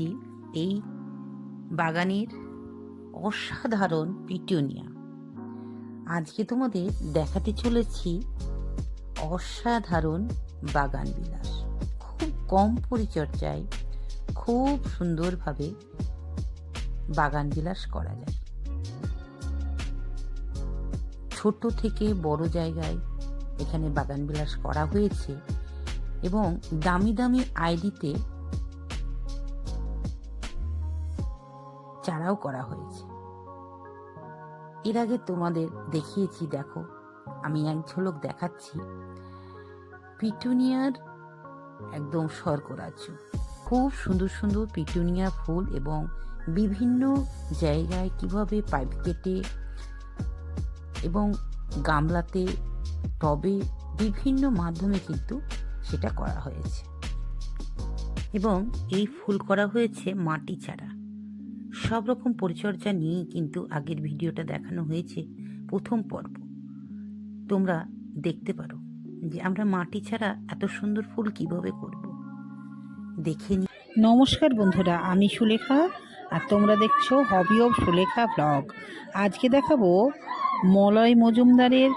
চলেছি এই বাগানের অসাধারণ পিটুনিয়া। আজকে তোমাদের দেখাতে চলেছি অসাধারণ বাগান বিলাস। খুব কম পরিচর্যায় খুব সুন্দরভাবে বাগান বিলাস করা যায়। ছোট থেকে বড় জায়গায় এখানে বাগান বিলাস করা হয়েছে এবং দামি দামি আইডিতে চারাও করা হয়েছে। এর আগে তোমাদের দেখিয়েছি, দেখো, আমি এক ঝলক দেখাচ্ছি। পিটুনিয়ার একদম স্বর্গরাজ্য। খুব সুন্দর সুন্দর পিটুনিয়া ফুল এবং বিভিন্ন জায়গায় কীভাবে পাইপ কেটে এবং গামলাতে টবে বিভিন্ন মাধ্যমে কিন্তু সেটা করা হয়েছে। এবং এই ফুল করা হয়েছে মাটি চারা সব রকম পরিচর্যা নিয়েই কিন্তু আগের ভিডিওটা দেখানো হয়েছে প্রথম পর্ব। তোমরা দেখতে পারো যে আমরা মাটি ছাড়া এত সুন্দর ফুল কীভাবে করব। দেখে নি নমস্কার বন্ধুরা, আমি সুলেখা আর তোমরা দেখছ হবি অব সুলেখা ব্লগ আজকে দেখাবো মলয় মজুমদারের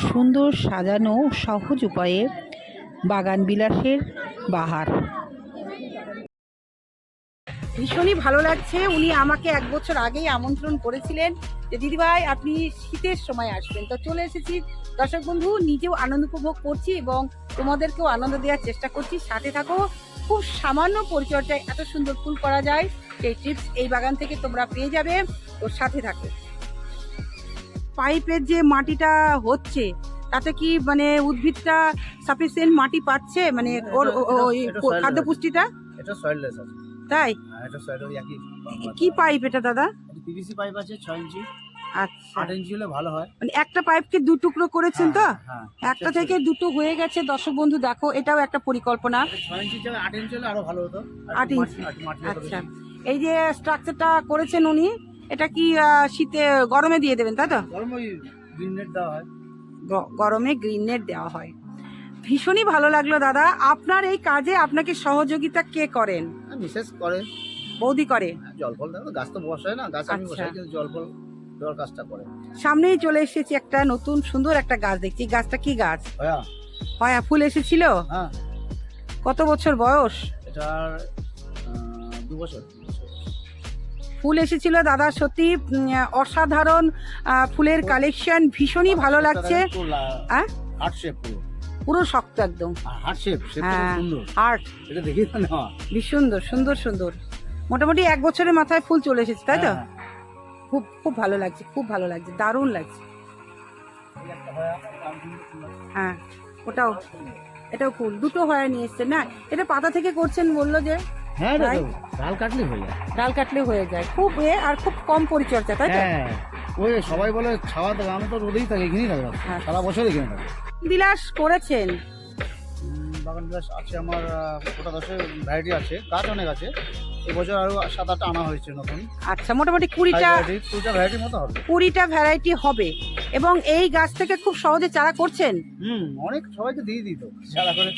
সুন্দর সাজানো সহজ উপায়ে বাগান বিলাসের বাহার। ভীষণই ভালো লাগছে। উনি আমাকে এক বছর আগেই আমন্ত্রণ করেছিলেন যে দিদিভাই আপনি শীতের সময় আসবেন। তো চলে এসেছি। দর্শক বন্ধু নিজেও আনন্দ উপভোগ করছি এবং তোমাদেরকেও আনন্দ দেওয়ার চেষ্টা করছি। সাথে থাকো। খুব সামান্য পরিচর্যায় এত সুন্দর ফুল করা যায়। সেই টিপস এই বাগান থেকে তোমরা পেয়ে যাবে। ওর সাথে থাকো। পাইপের যে মাটিটা হচ্ছে তাতে কি মানে উদ্ভিদটা সাফিসিয়েন্ট মাটি পাচ্ছে? মানে ওর ও- ও- ওই খাদ্য পুষ্টিটা এটা সয়েললেস আছে। তাই? হ্যাঁ, এটা ওই একই কি পাইপ এটা দাদা? পিভিসি পাইপ আছে ছয় ইঞ্চি। আচ্ছা। আট ইঞ্চি হলে ভালো হয়। মানে একটা পাইপকে দু টুকরো করেছেন তো? হ্যাঁ একটা থেকে দুটো হয়ে গেছে। দর্শক বন্ধু দেখো এটাও একটা পরিকল্পনা। এটা ছয় ইঞ্চি জায়গায় আট ইঞ্চি হলে আরও ভালো হতো। আর আট একটু ইঞ্চি। আচ্ছা। এই যে স্ট্রাকচারটা করেছেন উনি এটা কি শীতে গরমে দিয়ে দেবেন তাই তো? গরম গ্রিন নেট দেওয়া হয়। গরমে গ্রিন নেট দেওয়া হয়। ভীষণই ভালো লাগল দাদা। আপনার এই কাজে আপনাকে সহযোগিতা কে করেন? বিশেষ করে। বৌদি করে। হ্যাঁ, জল ফল তো গাছ তো বসায় না গাছ আমি আচ্ছা। বসাই কিন্তু জল ফল দেওয়ার কাজটা করে। সামনেই চলে এসেছি একটা নতুন সুন্দর একটা গাছ দেখছি। গাছটা কি গাছ? হ্যাঁ। হয় ফুল এসেছিল? হ্যাঁ। কত বছর বয়স? এটার দু বছর ফুল এসেছিল দাদা সত্যি অসাধারণ ফুলের কালেকশন ভীষণই ভালো লাগছে। হ্যাঁ? শেপ পুরো শক্ত একদম। হার্ট শেপ হ্যাঁ। সুন্দর। এটা দেখি সুন্দর সুন্দর সুন্দর। মোটামুটি এক বছরের মাথায় ফুল চলে এসেছে তাই তো? হ্যাঁ। খুব খুব ভালো লাগছে খুব ভালো লাগছে দারুণ লাগছে। হয়, ওটাও এটাও ফুল। দুটো হয়ে নিয়ে এসছে না? এটা পাতা থেকে করছেন বলল যে হ্যাঁ তো ডাল কাটলে হয়ে যায়। ডাল কাটলে হয়ে যায়। খুব এ আর খুব কম পরিচর্যা তাই তো? হ্যাঁ ওই সবাই বলে ছাওয়া দেবে আমি তো রোদেই থাকি এখানেই থাকি। সারা বছর এখানে থাকি। বিলাস করেছেন? বাগান বিলাস আছে আমার গোটা দশের ভ্যারাইটি আছে গাছ অনেক আছে। এবছর আরও সাত আটটা আনা হয়েছে নতুন। আচ্ছা মোটামুটি কুড়িটা কুড়িটা ভ্যারাইটির মতো হবে। কুড়িটা ভ্যারাইটি হবে। এবং এই গাছ থেকে খুব সহজে চারা করছেন? হুম অনেক সবাইকে দিয়ে দিত চারা করে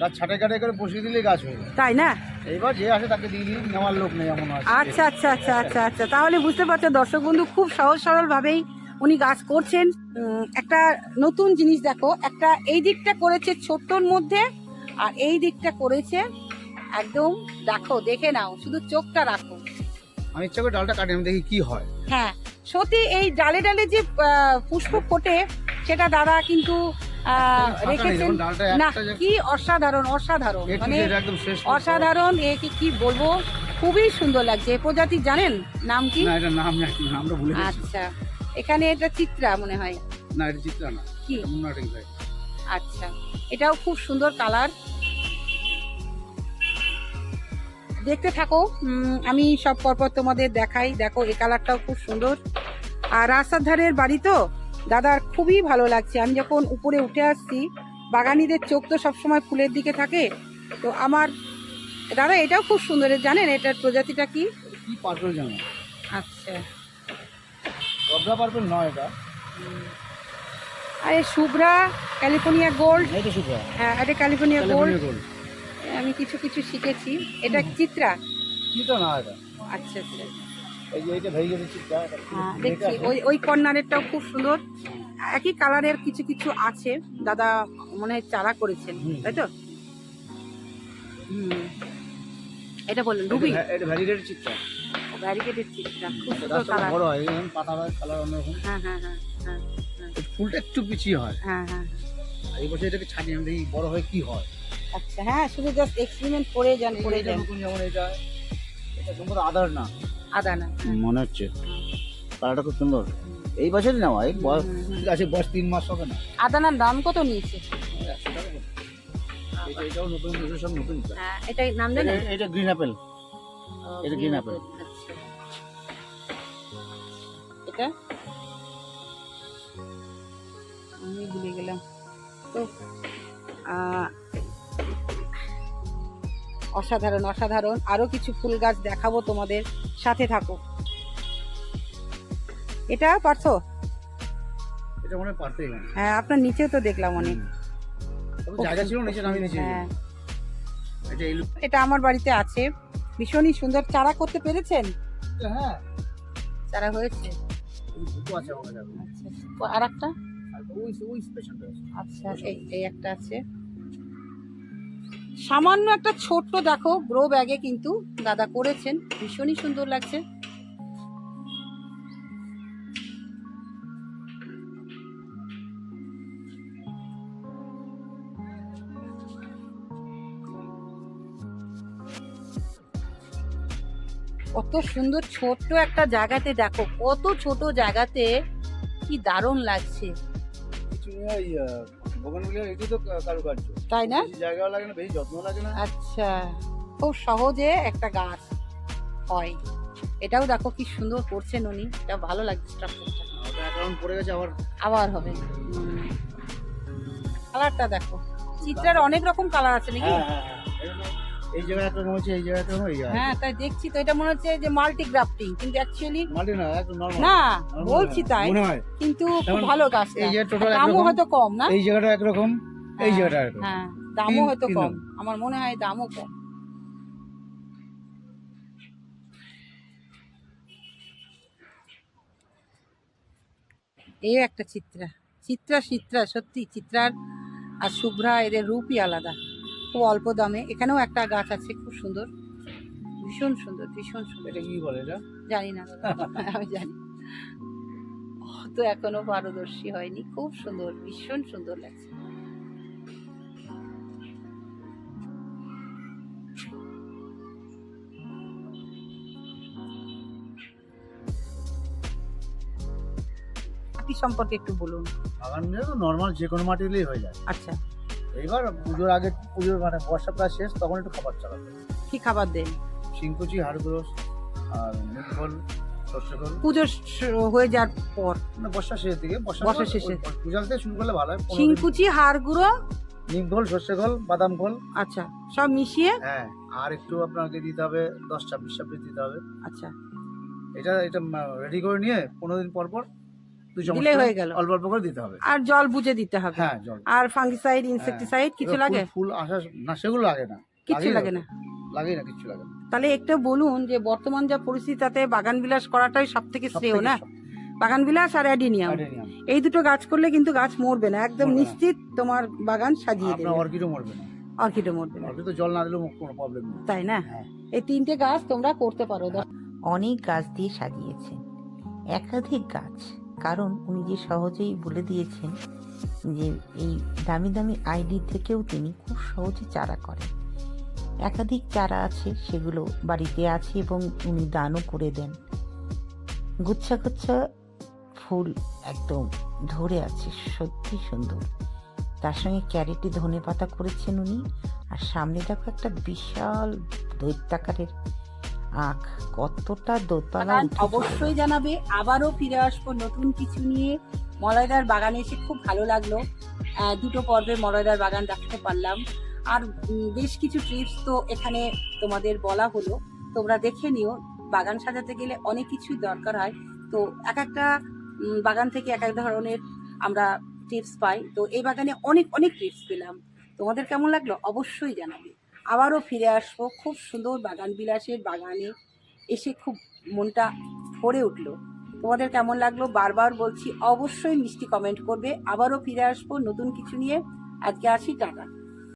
গাছ ছাটাই কাটাই করে বসিয়ে দিলেই গাছ হয়ে তাই না? এইবার যে আসে তাকে দিয়ে দিই নেওয়ার লোক নেই এমন আছে। আচ্ছা আচ্ছা আচ্ছা আচ্ছা আচ্ছা। তাহলে বুঝতে পারছ দর্শক বন্ধু খুব সহজ সরল ভাবেই উনি গাছ করছেন একটা নতুন জিনিস দেখো একটা এই দিকটা করেছে ছোট্টর মধ্যে আর এই দিকটা করেছে একদম দেখো দেখে নাও শুধু চোখটা রাখো। আমি ইচ্ছা করে ডালটা কাটি আমি দেখি কি হয়। হ্যাঁ সত্যি এই ডালে ডালে যে পুষ্প ফোটে সেটা দাদা কিন্তু আহ, রেখেছেন। না কি অসাধারণ অসাধারণ মানে অসাধারণ একে কি বলব? খুবই সুন্দর লাগছে। এ প্রজাতি জানেন নাম কি? আচ্ছা। এখানে এটা চিত্রা মনে হয়। না এটা চিত্রা না। কি? আচ্ছা। এটাও খুব সুন্দর কালার। দেখতে থাকো। আমি সব পরপর তোমাদের দেখাই। দেখো এই কালারটাও খুব সুন্দর। আর রাস্তার ধারের বাড়ি তো? দাদার খুবই ভালো লাগছে। আমি যখন উপরে উঠে আসছি বাগানিদের চোখ তো সবসময় ফুলের দিকে থাকে। তো আমার দাদা এটাও খুব সুন্দর। জানেন এটার প্রজাতিটা কি? আচ্ছা। গবরা পার্পল নয় এটা। আরে শুভ্রা ক্যালিফোর্নিয়া গোল্ড। এটা সুপার হ্যাঁ এটা ক্যালিফোর্নিয়া গোল্ড। আমি কিছু কিছু শিখেছি। এটা চিত্রা? চিত্রা না এটা। আচ্ছা আচ্ছা। হ্যাঁ দেখছি আছে। ওই ওই কর্নারেরটাও খুব সুন্দর। একই কালারের কিছু কিছু আছে। দাদা মনে হয় চারা করেছেন। তাই তো? হুম। এটা বললেন রুবি? এটা- ভ্যারিগেটের চিত্রা। ব্যারিকেডের চিত্রা খুব সুন্দর কালার বড় হয় পাতা হয় কালার অন্যরকম। হ্যাঁ হ্যাঁ হ্যাঁ হ্যাঁ ফুলটা একটু পিছিয়ে হয়। হ্যাঁ হ্যাঁ আর এই বছর এটাকে ছাড়িয়ে বড় হয় কি হয়। আচ্ছা হ্যাঁ শুধু জাস্ট এক্সপেরিমেন্ট করে যান করে এটা যান। নতুন যেমন এটা। এটা আদার না। আদা না। মনে হচ্ছে। কালারটা খুব সুন্দর। এই বছরই নেওয়া এই বয়স আছে বয়স তিন মাস হবে না। আদানার দাম কত নিয়েছে। এটা- এটাও নতুন এগুলো সব নতুন। হ্যাঁ এটাই নাম জানেন এটা- গ্রিন অ্যাপেল এটা green apple। এটা আমি ভুলে গেলাম। তো অসাধারণ অসাধারণ। আরও কিছু ফুল গাছ দেখাবো তোমাদের সাথে থাকো। এটা মনে হয় আপনার নিচেও তো দেখলাম অনেক। জায়গা ছিল নিচে নামিয়ে নিচে হ্যাঁ। এটা আমার বাড়িতে আছে। ভীষণই সুন্দর। চারা করতে পেরেছেন? হ্যাঁ। চারা হয়েছে। আছে আচ্ছা আর একটা আচ্ছা এই এই একটা আছে। সামান্য একটা ছোট্ট দেখো গ্রো ব্যাগে কিন্তু দাদা করেছেন। ভীষণই সুন্দর লাগছে। কত সুন্দর ছোট্ট একটা জায়গাতে দেখো কত ছোট জায়গাতে কি দারুণ লাগছে। তাই না? বেশি জায়গাও লাগে না বেশি যত্ন লাগে না। আচ্ছা খুব সহজে একটা গাছ হয়। এটাও দেখো কি সুন্দর করছেন উনি এটা ভালো লাগছে স্ট্রাকচারটা পড়ে গেছে আবার আবার হবে। কালারটা দেখো চিত্রের অনেক রকম কালার আছে নাকি? হ্যাঁ হ্যাঁ হ্যাঁ। এই জায়গায় হচ্ছে এই জায়গায় হ্যাঁ তাই দেখছি তো এটা মনে হচ্ছে যে মাল্টি গ্রাফটিং কিন্তু অ্যাকচুয়ালি মাটি না একদম নরমাল না বলছি তাই। মনে হয়। কিন্তু খুব ভালো গাছ এই যে টোটাল দামও হয়তো কম না? এই জায়গাটা একরকম এই হ্যাঁ, জায়গাটা একরকম। হ্যাঁ দামও হয়তো কম। আমার মনে হয় দামও কম। এই একটা চিত্রা। চিত্রা চিত্রা সত্যি চিত্রার আর শুভ্রা এদের রূপই আলাদা। খুব অল্প দামে। এখানেও একটা গাছ আছে খুব সুন্দর। ভীষণ সুন্দর ভীষণ সুন্দর। এটা কি বলে এটা? জানি না আমি জানি। অত এখনও পারদর্শী হয়নি। খুব সুন্দর ভীষণ সুন্দর লাগছে। সম্পর্কে একটু বলুন। বাগান তো নর্মাল যে কোনো মাটি হয়ে যায়। আচ্ছা। এইবার পুজোর আগে পুজোর মানে বর্ষা প্রায় শেষ তখন একটু খাবার চালাতে হবে। কি খাবার দেন শিংকুচি হাড়গুলো আর শস্যফল পুজো হয়ে যাওয়ার পর মানে বর্ষা শেষের দিকে বর্ষা শেষে। পূজা থেকে শুরু করলে ভালো হয়। শিংকুচি হাড় গুঁড়ো নিমখোল শস্যখোল বাদাম খোল আচ্ছা সব মিশিয়ে হ্যাঁ আর একটু আপনাকে দিতে হবে দশ ছাব্বিশ ছাব্বিশ দিতে হবে আচ্ছা এটা এটা রেডি করে নিয়ে পনেরো দিন পর পর দুই চামচ দিলেই করে হয়ে গেল। অল্প অল্প করে দিতে হবে। আর জল বুঝে দিতে হবে। হ্যাঁ জল। আর ফাঙ্গিসাইড ইনসেকটিসাইড কিছু এবার লাগে? ফুল- ফুল আসা না সেগুলো লাগে না। কিছু লাগেই লাগে না। লাগেই না কিছু লাগে না। তাহলে একটু বলুন যে বর্তমান যা পরিস্থিতি তাতে বাগান বিলাস করাটাই সব থেকে শ্রেয় না? বাগান বিলাস আর অ্যাডিনিয়াম। এই দুটো গাছ করলে কিন্তু গাছ মরবে না। একদম মরবে না। নিশ্চিত তোমার বাগান সাজিয়ে আপনার দেবে। অর্কিডও মরবে না। অর্কিডও মরবে না। অর্কিড তো জল না দিলেও কোনো প্রবলেম নেই। তাই না? হ্যাঁ। এই তিনটে গাছ তোমরা করতে পারো। অনেক গাছ দিয়ে সাজিয়েছেন একাধিক গাছ। কারণ উনি যে সহজেই বলে দিয়েছেন যে এই দামি দামি আইডি থেকেও তিনি খুব সহজে চারা করেন। একাধিক চারা আছে, সেগুলো বাড়িতে আছে এবং উনি দানও করে দেন। গুচ্ছা গুচ্ছা ফুল একদম ধরে আছে, সত্যি সুন্দর। তার সঙ্গে ক্যারেটে ধনে পাতা করেছেন উনি। আর সামনে দেখো একটা বিশাল দৈত্যাকারের আখ কতটা দোতলা অবশ্যই জানাবে। আবারও ফিরে আসব নতুন কিছু নিয়ে। মলয়দার বাগানে এসে খুব ভালো লাগল। দুটো পর্বে মলয়দার বাগান দেখাতে পারলাম। আর বেশ কিছু ট্রিপস তো এখানে তোমাদের বলা হলো। তোমরা দেখে নিও। বাগান সাজাতে গেলে অনেক কিছুই দরকার হয়। তো এক একটা বাগান থেকে এক এক ধরনের আমরা টিপস পাই। তো এই বাগানে অনেক অনেক টিপস পেলাম। তোমাদের কেমন লাগল? অবশ্যই জানাবে। আবারও ফিরে আসব। খুব সুন্দর বাগান, বিলাসের বাগানে এসে খুব মনটা ভরে উঠল। তোমাদের কেমন লাগল? বারবার বলছি, অবশ্যই মিষ্টি কমেন্ট করবে। আবারও ফিরে আসব নতুন কিছু নিয়ে। আজকে আসি, টাটা।